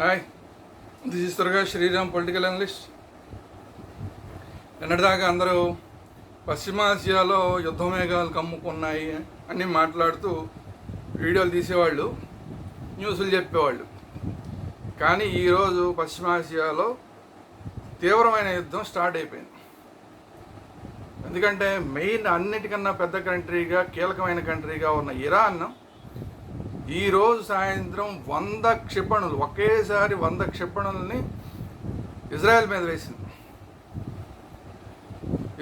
Hi this is త్వరగా Sriram political analyst నిన్నటిదాకా అందరూ పశ్చిమాసియాలో యుద్ధమేఘాలు కమ్ముకున్నాయి అని మాట్లాడుతూ వీడియోలు తీసేవాళ్ళు న్యూస్లు చెప్పేవాళ్ళు. కానీ ఈరోజు పశ్చిమాసియాలో తీవ్రమైన యుద్ధం స్టార్ట్ అయిపోయింది. ఎందుకంటే మెయిన్ అన్నిటికన్నా పెద్ద కంట్రీగా కీలకమైన కంట్రీగా ఉన్న ఇరాన్ ఈరోజు సాయంత్రం వంద క్షిపణులు ఒకేసారి వంద క్షిపణుల్ని ఇజ్రాయెల్ మీద వేసింది.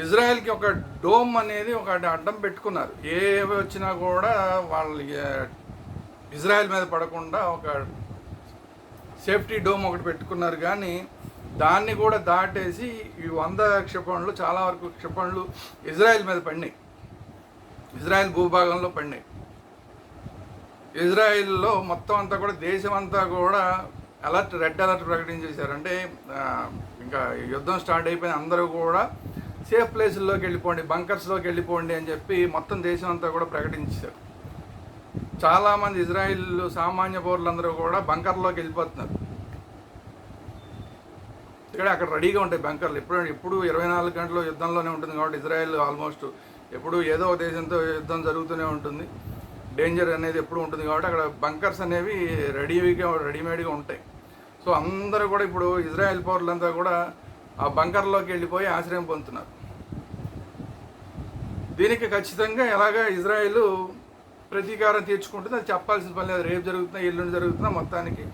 ఇజ్రాయెల్కి ఒక డోమ్ అనేది ఒక అడ్డం పెట్టుకున్నారు. ఏవి వచ్చినా కూడా వాళ్ళు ఇజ్రాయెల్ మీద పడకుండా ఒక సేఫ్టీ డోమ్ ఒకటి పెట్టుకున్నారు. కానీ దాన్ని కూడా దాటేసి ఈ వంద క్షిపణులు చాలా వరకు క్షిపణులు ఇజ్రాయెల్ మీద పడినాయి. ఇజ్రాయెల్ భూభాగంలో పడినాయి. ఇజ్రాయిల్లో మొత్తం అంతా కూడా దేశం అంతా కూడా అలర్ట్ రెడ్ అలర్ట్ ప్రకటించేశారు అంటే ఇంకా యుద్ధం స్టార్ట్ అయిపోయిన అందరూ కూడా సేఫ్ ప్లేసుల్లోకి వెళ్ళిపోండి బంకర్స్లోకి వెళ్ళిపోండి అని చెప్పి మొత్తం దేశం అంతా కూడా ప్రకటించారు చాలామంది ఇజ్రాయిల్ సామాన్య పౌరులందరూ కూడా బంకర్లోకి వెళ్ళిపోతున్నారు. ఇక్కడ అక్కడ రెడీగా ఉంటాయి బంకర్లు ఎప్పుడు ఎప్పుడు ఇరవై నాలుగు గంటలు యుద్ధంలోనే ఉంటుంది కాబట్టి ఇజ్రాయెల్ ఆల్మోస్ట్ ఎప్పుడు ఏదో ఒక దేశంతో యుద్ధం జరుగుతూనే ఉంటుంది. డేంజర్ అనేది ఎప్పుడు ఉంటుంది కాబట్టి అక్కడ బంకర్స్ అనేవి రెడీగా రెడీమేడ్గా ఉంటాయి. సో అందరూ కూడా ఇప్పుడు ఇజ్రాయెల్ పౌరులంతా కూడా ఆ బంకర్లోకి వెళ్ళిపోయి ఆశ్రయం పొందుతున్నారు. దీనికి ఖచ్చితంగా ఎలాగా ఇజ్రాయెల్ ప్రతీకారం తీర్చుకుంటుంది అది చెప్పాల్సిన పని లేదు. రేపు జరుగుతున్నా ఎల్లుండి జరుగుతున్నా మొత్తానికి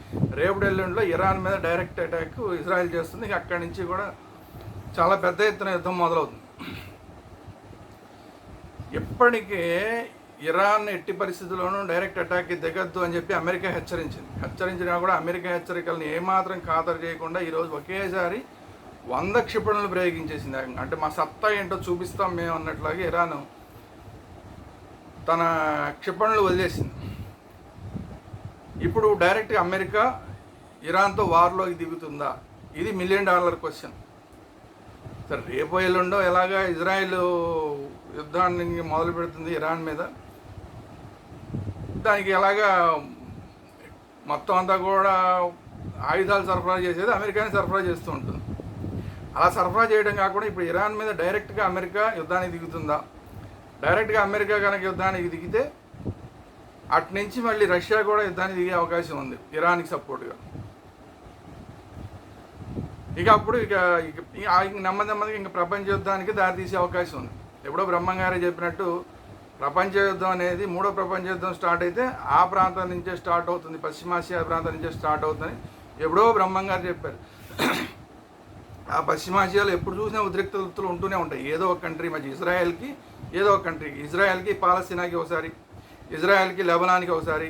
రేపు ఎల్లుండిలో ఇరాన్ మీద డైరెక్ట్ అటాక్ ఇజ్రాయెల్ చేస్తుంది. ఇక అక్కడి నుంచి కూడా చాలా పెద్ద ఎత్తున యుద్ధం మొదలవుతుంది. ఇప్పటికే ఇరాన్ ఎట్టి పరిస్థితుల్లోనూ డైరెక్ట్ అటాక్కి దిగద్దు అని చెప్పి అమెరికా హెచ్చరించింది. హెచ్చరించినా కూడా అమెరికా హెచ్చరికలను ఏమాత్రం ఖాతరు చేయకుండా ఈరోజు ఒకేసారి వంద క్షిపణులు ప్రయోగించేసింది. అంటే మా సత్తా ఏంటో చూపిస్తాం మేము అన్నట్లాగా ఇరాన్ తన క్షిపణులు వదిలేసింది. ఇప్పుడు డైరెక్ట్గా అమెరికా ఇరాన్తో వార్లోకి దిగుతుందా? ఇది మిలియన్ డాలర్ క్వశ్చన్. సరే రేపు ఎల్లుండో ఎలాగా ఇజ్రాయెల్ యుద్ధాన్ని మొదలు పెడుతుంది ఇరాన్ మీద? దానికి ఎలాగా మొత్తం అంతా కూడా ఆయుధాలు సరఫరా చేసేది అమెరికానే సరఫరా చేస్తూ ఉంటుంది. అలా సరఫరా చేయడం కాకుండా ఇప్పుడు ఇరాన్ మీద డైరెక్ట్గా అమెరికా యుద్ధానికి దిగుతుందా? డైరెక్ట్గా అమెరికా కనుక యుద్ధానికి దిగితే అటు నుంచి మళ్ళీ రష్యా కూడా యుద్ధానికి దిగే అవకాశం ఉంది ఇరాన్కి సపోర్ట్గా. ఇక అప్పుడు ఇక ఇక నెమ్మది నెమ్మదిగా ఇంకా ప్రపంచ యుద్ధానికి దారితీసే అవకాశం ఉంది. ఎప్పుడో బ్రహ్మంగారే చెప్పినట్టు ప్రపంచ యుద్ధం అనేది మూడో ప్రపంచ యుద్ధం స్టార్ట్ అయితే ఆ ప్రాంతం నుంచే స్టార్ట్ అవుతుంది పశ్చిమాసియా ప్రాంతం నుంచే స్టార్ట్ అవుతుంది. ఎప్పుడో బ్రహ్మంగారు చెప్పారు. ఆ పశ్చిమాసియాలో ఎప్పుడు చూసినా వృత్తులు ఉంటూనే ఉంటాయి. ఏదో ఒక కంట్రీ మధ్య ఇజ్రాయెల్కి ఏదో ఒక కంట్రీకి ఇజ్రాయెల్కి పాలస్తీనాకి ఒకసారి ఇజ్రాయెల్కి లెబనాన్కి ఒకసారి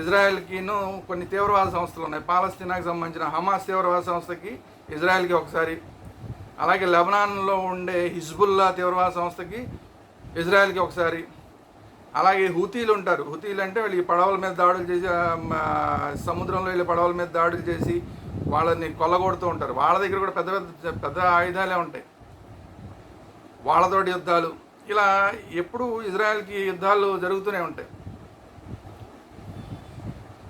ఇజ్రాయెల్కిను కొన్ని తీవ్రవాద సంస్థలు ఉన్నాయి. పాలస్తీనాకి సంబంధించిన హమాస్ తీవ్రవాద సంస్థకి ఇజ్రాయెల్కి ఒకసారి అలాగే లెబనాన్లో ఉండే హిజ్బుల్లా తీవ్రవాద సంస్థకి ఇజ్రాయెల్కి ఒకసారి. అలాగే హుతీలు ఉంటారు. హుతీలు అంటే వీళ్ళకి పడవల మీద దాడులు చేసి సముద్రంలో వెళ్ళి పడవల మీద దాడులు చేసి వాళ్ళని కొల్లగొడుతూ ఉంటారు. వాళ్ళ దగ్గర కూడా పెద్ద పెద్ద పెద్ద ఆయుధాలే ఉంటాయి. వాళ్ళతోటి యుద్ధాలు. ఇలా ఎప్పుడు ఇజ్రాయెల్కి యుద్ధాలు జరుగుతూనే ఉంటాయి.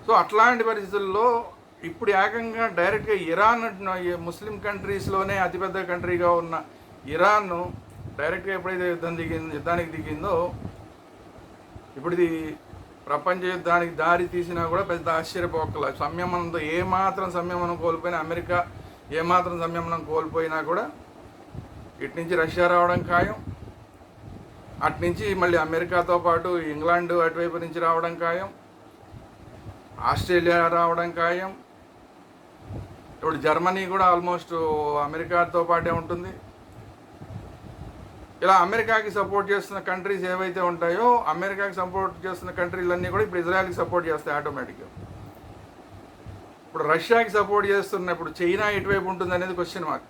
సో అట్లాంటి పరిస్థితుల్లో ఇప్పుడు ఏకంగా డైరెక్ట్గా ఇరాన్ ఈ ముస్లిం కంట్రీస్లోనే అతిపెద్ద కంట్రీగా ఉన్న ఇరాన్ డైరెక్ట్గా ఎప్పుడైతే యుద్ధం దిగింది యుద్ధానికి దిగిందో ఇప్పుడుది ప్రపంచ యుద్ధానికి దారి తీసినా కూడా పెద్ద ఆశ్చర్యపోకల. సంయమనంతో ఏమాత్రం సంయమనం కోల్పోయినా అమెరికా ఏమాత్రం సంయమనం కోల్పోయినా కూడా ఇటు నుంచి రష్యా రావడం ఖాయం. అటు నుంచి మళ్ళీ అమెరికాతో పాటు ఇంగ్లాండ్ అటువైపు నుంచి రావడం ఖాయం. ఆస్ట్రేలియా రావడం ఖాయం. ఇప్పుడు జర్మనీ కూడా ఆల్మోస్ట్ అమెరికాతో పాటే ఉంటుంది. ఇలా అమెరికాకి సపోర్ట్ చేస్తున్న కంట్రీస్ ఏవైతే ఉంటాయో అమెరికాకి సపోర్ట్ చేస్తున్న కంట్రీలన్నీ కూడా ఇప్పుడు ఇజ్రాయెల్కి సపోర్ట్ చేస్తాయి ఆటోమేటిక్గా. ఇప్పుడు రష్యాకి సపోర్ట్ చేస్తున్న ఇప్పుడు చైనా ఎటువైపు ఉంటుంది అనేది క్వశ్చన్ మార్క్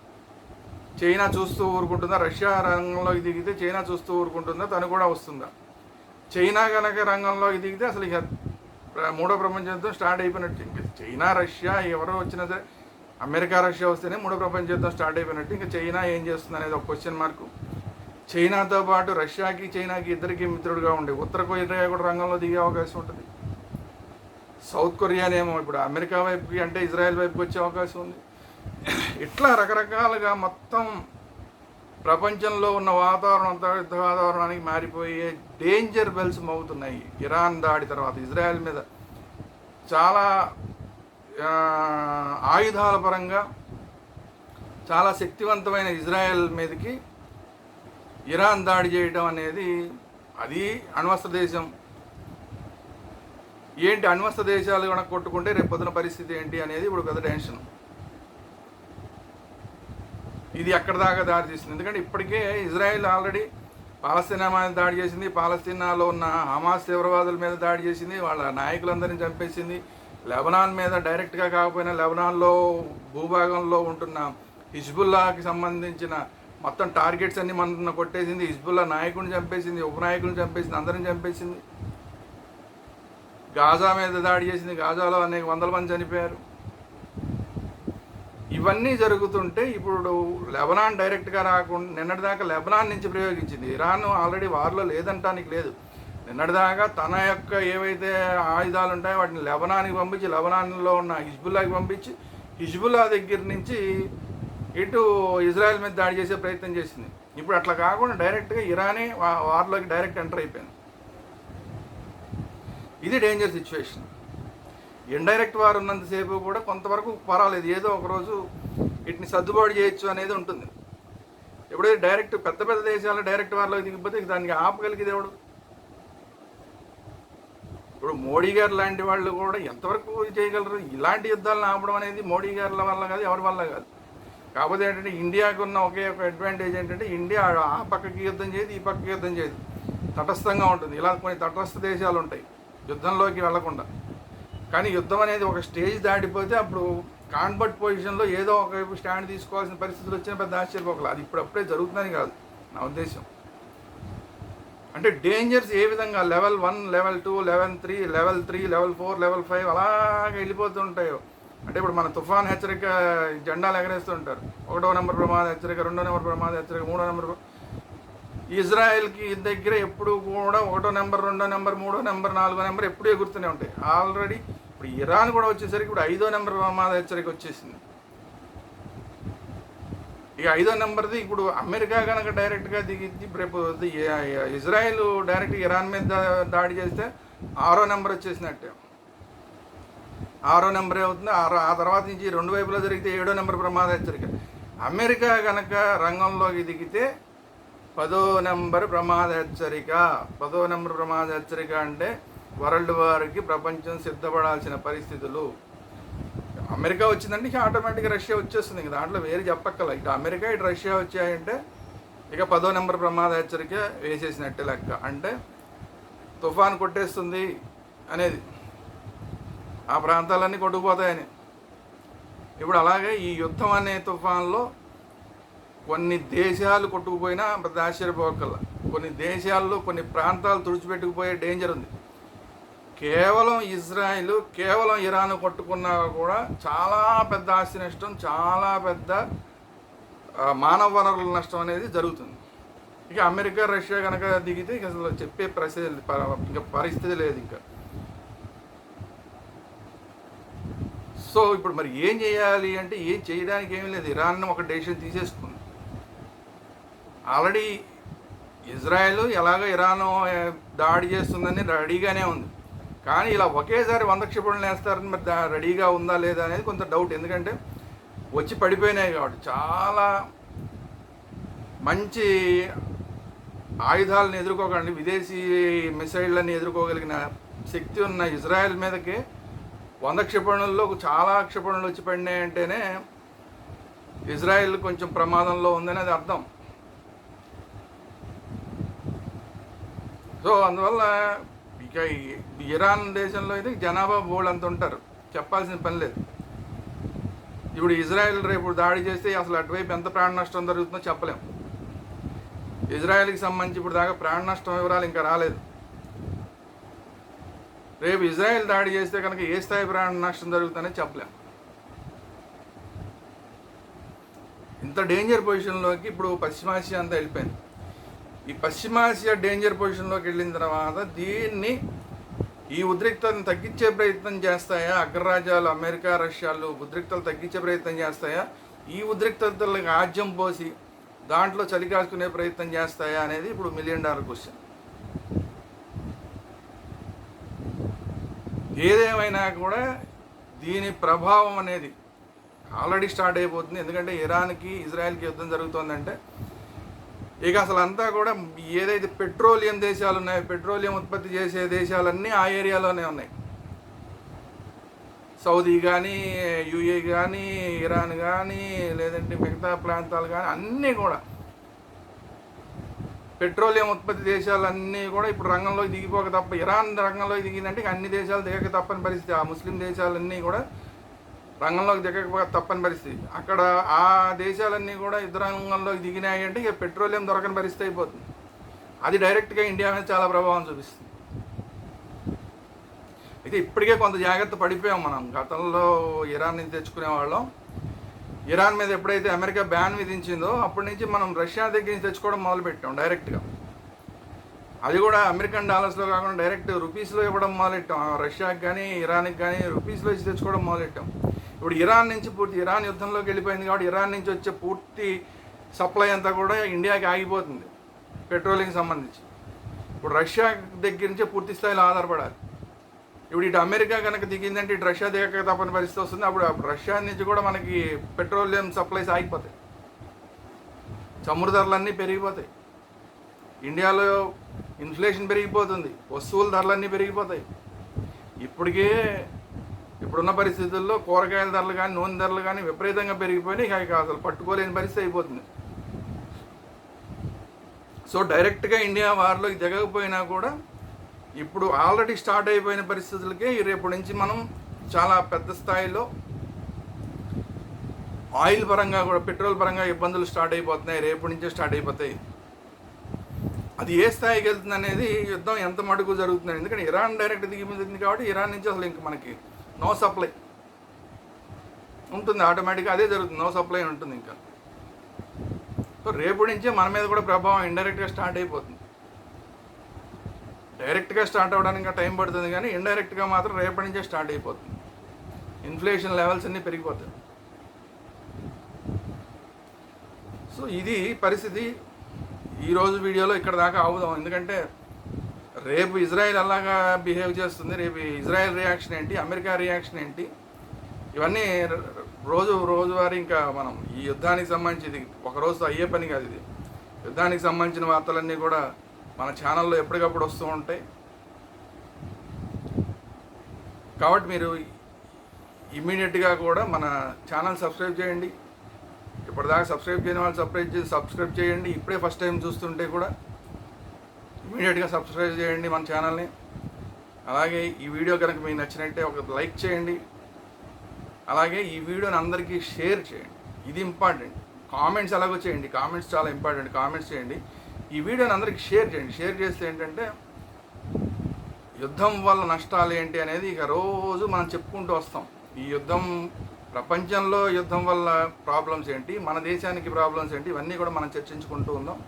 చైనా చూస్తూ ఊరుకుంటుందా? రష్యా రంగంలోకి దిగితే చైనా చూస్తూ ఊరుకుంటుందా? తను కూడా వస్తుందా? చైనా కనుక రంగంలోకి దిగితే అసలు ఇక మూడో ప్రపంచ యుద్ధం స్టార్ట్ అయిపోయినట్టు. ఇంకా చైనా రష్యా ఎవరో వచ్చినా సరే అమెరికా రష్యా వస్తేనే మూడో ప్రపంచ యుద్ధం స్టార్ట్ అయిపోయినట్టు. ఇంకా చైనా ఏం చేస్తుంది అనేది ఒక క్వశ్చన్ మార్కు చైనాతో పాటు రష్యాకి చైనాకి ఇద్దరికి మిత్రుడుగా ఉండే. ఉత్తర కొరియా కూడా రంగంలో దిగే అవకాశం ఉంటుంది. సౌత్ కొరియానేమో ఇప్పుడు అమెరికా వైపుకి అంటే ఇజ్రాయెల్ వైపుకి వచ్చే అవకాశం ఉంది. ఇట్లా రకరకాలుగా మొత్తం ప్రపంచంలో ఉన్న వాతావరణం అంతా యుద్ధ వాతావరణానికి మారిపోయే డేంజర్ బెల్స్ మోగుతున్నాయి. ఇరాన్ దాడి తర్వాత ఇజ్రాయెల్ మీద చాలా ఆయుధాల పరంగా చాలా శక్తివంతమైన ఇజ్రాయెల్ మీదకి ఇరాన్ దాడి చేయడం అనేది అది అణ్వస్త్ర దేశం. ఏంటి అణ్వస్త్ర దేశాలు కనుక కొట్టుకుంటే రేపు పొద్దున పరిస్థితి ఏంటి అనేది ఇప్పుడు పెద్ద టెన్షన్. ఇది ఎక్కడ దాకా దారి తీస్తుంది ఎందుకంటే ఇప్పటికే ఇజ్రాయెల్ ఆల్రెడీ పాలస్తీనా మీద దాడి చేసింది పాలస్తీనాలో ఉన్న హమాస్ తీవ్రవాదుల మీద దాడి చేసింది వాళ్ళ నాయకులందరినీ చంపేసింది లెబనాన్ మీద డైరెక్ట్గా కాకపోయినా లెబనాన్లో భూభాగంలో ఉంటున్న హిజ్బుల్లాకి సంబంధించిన మొత్తం టార్గెట్స్ అన్నీ మన కొట్టేసింది. హిజ్బుల్లా నాయకుడిని చంపేసింది ఉపనాయకుడిని చంపేసింది అందరిని చంపేసింది. గాజా మీద దాడి చేసింది. గాజాలో అనేక వందల మంది చనిపోయారు. ఇవన్నీ జరుగుతుంటే ఇప్పుడు లెబనాన్ డైరెక్ట్గా రాకుండా నిన్నటిదాకా లెబనాన్ నుంచి ప్రయోగించింది. ఇరాన్ ఆల్రెడీ వార్లో లేదంటానికి లేదు. నిన్నటిదాకా తన యొక్క ఏవైతే ఆయుధాలు ఉంటాయో వాటిని లెబనాన్కి పంపించి లెబనాన్లో ఉన్న హిజ్బుల్లాకి పంపించి హిజ్బుల్లా దగ్గర నుంచి ఇటు ఇజ్రాయెల్ మీద దాడి చేసే ప్రయత్నం చేసింది. ఇప్పుడు అట్లా కాకుండా డైరెక్ట్గా ఇరానే వార్లోకి డైరెక్ట్ ఎంటర్ అయిపోయింది. ఇది డేంజర్ సిచ్యువేషన్ ఇండైరెక్ట్ వార్ ఉన్నంతసేపు కూడా కొంతవరకు పర్వాలేదు. ఏదో ఒకరోజు వీటిని సర్దుబాటు చేయొచ్చు అనేది ఉంటుంది. ఎప్పుడైతే డైరెక్ట్ పెద్ద పెద్ద దేశాల్లో డైరెక్ట్ వారిలోకి దిగిపోతే దానికి ఆపగలిగేది ఎవడు? ఇప్పుడు మోడీ గారు లాంటి వాళ్ళు కూడా ఎంతవరకు చేయగలరు? ఇలాంటి యుద్ధాలను ఆపడం అనేది మోడీ గారి వల్ల కాదు ఎవరి వల్ల కాదు. కాకపోతే ఏంటంటే ఇండియాకు ఉన్న ఒకే ఒక అడ్వాంటేజ్ ఏంటంటే ఇండియా ఆ పక్కకి యుద్ధం చేయదు ఈ పక్కకి యుద్ధం చేయదు తటస్థంగా ఉంటుంది. ఇలా కొన్ని తటస్థ దేశాలు ఉంటాయి యుద్ధంలోకి వెళ్ళకుండా. కానీ యుద్ధం అనేది ఒక స్టేజ్ దాటిపోతే అప్పుడు కాన్బర్ట్ పొజిషన్లో ఏదో ఒక స్టాండ్ తీసుకోవాల్సిన పరిస్థితులు వచ్చిన పెద్ద ఆశ్చర్యపోకలు. అది ఇప్పుడు అప్పుడే జరుగుతుందని కాదు నా ఉద్దేశం. అంటే డేంజర్స్ ఏ విధంగా level one level two level three level three level four level five అలాగే వెళ్ళిపోతుంటాయో అంటే ఇప్పుడు మన తుఫాన్ హెచ్చరిక జెండాలు ఎగరేస్తుంటారు ఒకటో నెంబర్ ప్రమాద హెచ్చరిక రెండో నెంబర్ ప్రమాద హెచ్చరిక మూడో నెంబర్ ఇజ్రాయెల్కి దగ్గర ఎప్పుడు కూడా ఒకటో నెంబర్ రెండో నెంబర్ మూడో నెంబర్ నాలుగో నెంబర్ ఎప్పుడూ ఎగురుతూనే ఉంటాయి. ఆల్రెడీ ఇప్పుడు ఇరాన్ కూడా వచ్చేసరికి ఇప్పుడు ఐదో నెంబర్ ప్రమాద హెచ్చరిక వచ్చేసింది. ఇక ఐదో నెంబర్ది ఇప్పుడు అమెరికా కనుక డైరెక్ట్గా దిగింది ఇప్పుడు రేపు ఇజ్రాయెల్ డైరెక్ట్ ఇరాన్ మీద దాడి చేస్తే ఆరో నెంబర్ వచ్చేసినట్టే. ఆరో నెంబర్ అవుతుంది ఆరో ఆ తర్వాత నుంచి రెండు వైపులా జరిగితే ఏడో నెంబర్ ప్రమాద హెచ్చరిక. అమెరికా కనుక రంగంలోకి దిగితే పదో నెంబర్ ప్రమాద హెచ్చరిక. పదో నెంబర్ ప్రమాద హెచ్చరిక అంటే వరల్డ్ వార్కి ప్రపంచం సిద్ధపడాల్సిన పరిస్థితులు. అమెరికా వచ్చిందంటే ఆటోమేటిక్గా రష్యా వచ్చేస్తుంది. ఇంక దాంట్లో వేరే చెప్పక్కల ఇటు అమెరికా ఇటు రష్యా వచ్చాయంటే ఇక పదో నెంబర్ ప్రమాద హెచ్చరిక వేసేసినట్టే లెక్క. అంటే తుఫాన్ కొట్టేస్తుంది అనేది. ఆ ప్రాంతాలన్నీ కొట్టుకుపోతాయని. ఇప్పుడు అలాగే ఈ యుద్ధం అనే తుఫాన్లో కొన్ని దేశాలు కొట్టుకుపోయినా పెద్ద ఆశ్చర్యపోకల్లా. కొన్ని దేశాల్లో కొన్ని ప్రాంతాలు తుడిచిపెట్టుకుపోయే డేంజర్ ఉంది. కేవలం ఇజ్రాయిల్ కేవలం ఇరాన్ కొట్టుకున్నా కూడా చాలా పెద్ద ఆస్తి నష్టం చాలా పెద్ద మానవ వనరుల నష్టం అనేది జరుగుతుంది. ఇక అమెరికా రష్యా కనుక దిగితే ఇక అసలు చెప్పే పరిస్థితి ఇంకా పరిస్థితి లేదు ఇంకా. సో ఇప్పుడు మరి ఏం చేయాలి అంటే ఏం చేయడానికి ఏమీ లేదు. ఇరాన్ ఒక డెసిషన్ తీసేసుకుంది. ఆల్రెడీ ఇజ్రాయెల్ ఎలాగో ఇరాన్ దాడి చేస్తుందని రెడీగానే ఉంది. కానీ ఇలా ఒకేసారి వంద క్షిపణులు వేస్తారని మరి రెడీగా ఉందా లేదా అనేది కొంత డౌట్. ఎందుకంటే వచ్చి పడిపోయినాయి కాబట్టి చాలా మంచి ఆయుధాలను ఎదుర్కోకండి విదేశీ మిసైళ్ళని ఎదుర్కోగలిగిన శక్తి ఉన్న ఇజ్రాయెల్ మీదకి వంద క్షిపణుల్లో చాలా క్షిపణులు వచ్చి పడినాయి అంటేనే ఇజ్రాయెల్ కొంచెం ప్రమాదంలో ఉందని అది అర్థం. సో అందువల్ల ఇక ఇరాన్ దేశంలో అయితే జనాభా బోర్డు అంత ఉంటారు. చెప్పాల్సిన పని లేదు. ఇప్పుడు ఇజ్రాయెల్ రేపు దాడి చేస్తే అసలు అటువైపు ఎంత ప్రాణ నష్టం జరుగుతుందో చెప్పలేము ఇజ్రాయెల్కి సంబంధించి ఇప్పుడు దాకా ప్రాణ నష్టం వివరాలు ఇంకా రాలేదు. రేపు ఇజ్రాయెల్ దాడి చేస్తే కనుక ఏ స్థాయి ప్రాణ నష్టం జరుగుతుందని చెప్పలేం. ఇంత డేంజర్ పొజిషన్లోకి ఇప్పుడు పశ్చిమాసియా అంతా వెళ్ళిపోయింది. ఈ పశ్చిమాసియా డేంజర్ పొజిషన్లోకి వెళ్ళిన తర్వాత దీన్ని ఈ ఉద్రిక్తతను తగ్గించే ప్రయత్నం చేస్తాయా? అగ్రరాజ్యాలు అమెరికా రష్యాలు ఉద్రిక్తలు తగ్గించే ప్రయత్నం చేస్తాయా? ఈ ఉద్రిక్తతలకు ఆజ్యం పోసి దాంట్లో చలికాచుకునే ప్రయత్నం చేస్తాయా అనేది ఇప్పుడు మిలియన్ డాలర్ క్వశ్చన్ ఏదేమైనా కూడా దీని ప్రభావం అనేది ఆల్రెడీ స్టార్ట్ అయిపోతుంది. ఎందుకంటే ఇరాన్కి ఇజ్రాయెల్కి యుద్ధం జరుగుతోందంటే ఇక అసలు అంతా కూడా ఏదైతే పెట్రోలియం దేశాలు ఉన్నాయో పెట్రోలియం ఉత్పత్తి చేసే దేశాలన్నీ ఆ ఏరియాలోనే ఉన్నాయి. సౌదీ కానీ యుఏ కానీ ఇరాన్ కానీ లేదంటే మిగతా ప్రాంతాలు కానీ అన్నీ కూడా పెట్రోలియం ఉత్పత్తి దేశాలన్నీ కూడా ఇప్పుడు రంగంలోకి దిగిపోక తప్ప ఇరాన్ రంగంలోకి దిగిందంటే ఇక అన్ని దేశాలు దిగక తప్పని పరిస్థితి. ఆ ముస్లిం దేశాలన్నీ కూడా రంగంలోకి దిగకపోక తప్పని పరిస్థితి. అక్కడ ఆ దేశాలన్నీ కూడా యుద్ధ రంగంలోకి దిగినాయి అంటే ఇక పెట్రోలియం దొరకని పరిస్థితి అయిపోతుంది. అది డైరెక్ట్గా ఇండియా మీద చాలా ప్రభావం చూపిస్తుంది. అయితే ఇప్పటికే కొంత జాగ్రత్త పడిపోయాం మనం. గతంలో ఇరాన్ నుంచి తెచ్చుకునే వాళ్ళం. ఇరాన్ మీద ఎప్పుడైతే అమెరికా బ్యాన్ విధించిందో అప్పటి నుంచి మనం రష్యా దగ్గర నుంచి తెచ్చుకోవడం మొదలుపెట్టాం డైరెక్ట్గా. అది కూడా అమెరికన్ డాలర్స్లో కాకుండా డైరెక్ట్ రూపీస్లో ఇవ్వడం మొదలెట్టాం. రష్యాకి కానీ ఇరాన్కి కానీ రూపీస్లో ఇచ్చి తెచ్చుకోవడం మొదలెట్టాం. ఇప్పుడు ఇరాన్ నుంచి పూర్తి ఇరాన్ యుద్ధంలోకి వెళ్ళిపోయింది కాబట్టి ఇరాన్ నుంచి వచ్చే పూర్తి సప్లై అంతా కూడా ఇండియాకి ఆగిపోతుంది పెట్రోలింగ్కి సంబంధించి. ఇప్పుడు రష్యా దగ్గర నుంచే పూర్తి స్థాయిలో ఆధారపడాలి. ఇప్పుడు ఇటు అమెరికా కనుక దిగిందంటే ఇటు రష్యా దిగక తప్పని పరిస్థితి వస్తుంది. అప్పుడు రష్యా నుంచి కూడా మనకి పెట్రోలియం సప్లైస్ ఆగిపోతాయి. చమురు ధరలన్నీ పెరిగిపోతాయి. ఇండియాలో ఇన్ఫ్లేషన్ పెరిగిపోతుంది. వస్తువుల ధరలన్నీ పెరిగిపోతాయి. ఇప్పటికే ఇప్పుడున్న పరిస్థితుల్లో కూరగాయల ధరలు కానీ నూనె ధరలు కానీ విపరీతంగా పెరిగిపోయినాయి. ఇక అసలు పట్టుకోలేని పరిస్థితి అయిపోతుంది. సో డైరెక్ట్గా ఇండియా వారిలోకి దిగకపోయినా కూడా ఇప్పుడు ఆల్రెడీ స్టార్ట్ అయిపోయిన పరిస్థితులకే రేపు నుంచి మనం చాలా పెద్ద స్థాయిలో ఆయిల్ పరంగా కూడా పెట్రోల్ పరంగా ఇబ్బందులు స్టార్ట్ అయిపోతున్నాయి రేపు నుంచే స్టార్ట్ అయిపోతాయి. అది ఏ స్థాయికి వెళ్తుంది అనేది యుద్ధం ఎంత మటుకు జరుగుతుంది ఎందుకంటే ఇరాన్ డైరెక్ట్ దిగిపోతుంది కాబట్టి ఇరాన్ నుంచి అసలు ఇంక మనకి నో సప్లై ఉంటుంది ఆటోమేటిక్గా అదే జరుగుతుంది నో సప్లై ఉంటుంది ఇంకా. సో రేపు నుంచే మన మీద కూడా ప్రభావం ఇండైరెక్ట్గా స్టార్ట్ అయిపోతుంది. డైరెక్ట్గా స్టార్ట్ అవ్వడానికి టైం పడుతుంది కానీ ఇండైరెక్ట్గా మాత్రం రేపటి నుంచే స్టార్ట్ అయిపోతుంది. ఇన్ఫ్లేషన్ లెవెల్స్ అన్నీ పెరిగిపోతాయి. సో ఇది పరిస్థితి. ఈరోజు వీడియోలో ఇక్కడ దాకా ఆవుదాం ఎందుకంటే రేపు ఇజ్రాయెల్ అలాగా బిహేవ్ చేస్తుంది. రేపు ఇజ్రాయెల్ రియాక్షన్ ఏంటి? అమెరికా రియాక్షన్ ఏంటి? ఇవన్నీ రోజు రోజువారీ ఇంకా మనం ఈ యుద్ధానికి సంబంధించి ఇది ఒక రోజు అయ్యే పని కాదు ఇది. యుద్ధానికి సంబంధించిన వార్తలన్నీ కూడా మన ఛానల్లో ఎప్పటికప్పుడు వస్తూ ఉంటాయి. కాబట్టి మీరు ఇమ్మీడియట్గా కూడా మన ఛానల్ సబ్స్క్రైబ్ చేయండి. ఇప్పటిదాకా సబ్స్క్రైబ్ చేయని వాళ్ళు సబ్స్క్రైబ్ చేసి సబ్స్క్రైబ్ చేయండి. ఇప్పుడే ఫస్ట్ టైం చూస్తుంటే కూడా ఇమీడియట్గా సబ్స్క్రైబ్ చేయండి మన ఛానల్ని అలాగే ఈ వీడియో కనుక మీకు నచ్చినట్టే ఒక లైక్ చేయండి. అలాగే ఈ వీడియోని అందరికీ షేర్ చేయండి. ఇది ఇంపార్టెంట్ కామెంట్స్ ఎలాగో చేయండి. కామెంట్స్ చాలా ఇంపార్టెంట్ కామెంట్స్ చేయండి. ఈ వీడియోని అందరికీ షేర్ చేయండి. షేర్ చేస్తే ఏంటంటే యుద్ధం వల్ల నష్టాలు ఏంటి అనేది ఇక రోజు మనం చెప్పుకుంటూ వస్తాం. ఈ యుద్ధం ప్రపంచంలో యుద్ధం వల్ల ప్రాబ్లమ్స్ ఏంటి మన దేశానికి ప్రాబ్లమ్స్ ఏంటి ఇవన్నీ కూడా మనం చర్చించుకుంటూ ఉందాం.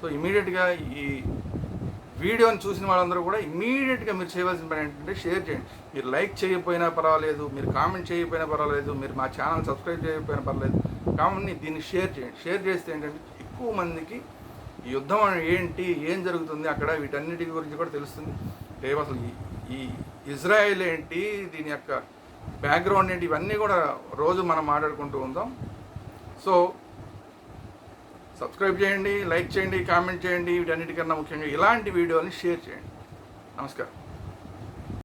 సో ఇమీడియట్గా ఈ వీడియోని చూసిన వాళ్ళందరూ కూడా ఇమీడియట్గా మీరు చేయవలసిన పని ఏంటంటే షేర్ చేయండి. మీరు లైక్ చేయకపోయినా పర్వాలేదు మీరు కామెంట్ చేయకపోయినా పర్వాలేదు మీరు మా ఛానల్ సబ్స్క్రైబ్ చేయకపోయినా పర్వాలేదు. కామెంట్ని దీన్ని షేర్ చేయండి. షేర్ చేస్తే ఏంటంటే ఎక్కువ మందికి ఈ యుద్ధం ఏంటి ఏం జరుగుతుంది అక్కడ వీటన్నిటి గురించి కూడా తెలుస్తుంది. రేపు అసలు ఈ- ఈ ఇజ్రాయెల్ ఏంటి దీని యొక్క బ్యాక్గ్రౌండ్ ఏంటి ఇవన్నీ కూడా రోజు మనం మాట్లాడుకుంటూ ఉందాం. సో సబ్స్క్రైబ్ చేయండి లైక్ చేయండి కామెంట్ చేయండి వీటన్నిటికన్నా ముఖ్యంగా ఇలాంటి వీడియోని షేర్ చేయండి. నమస్కారం.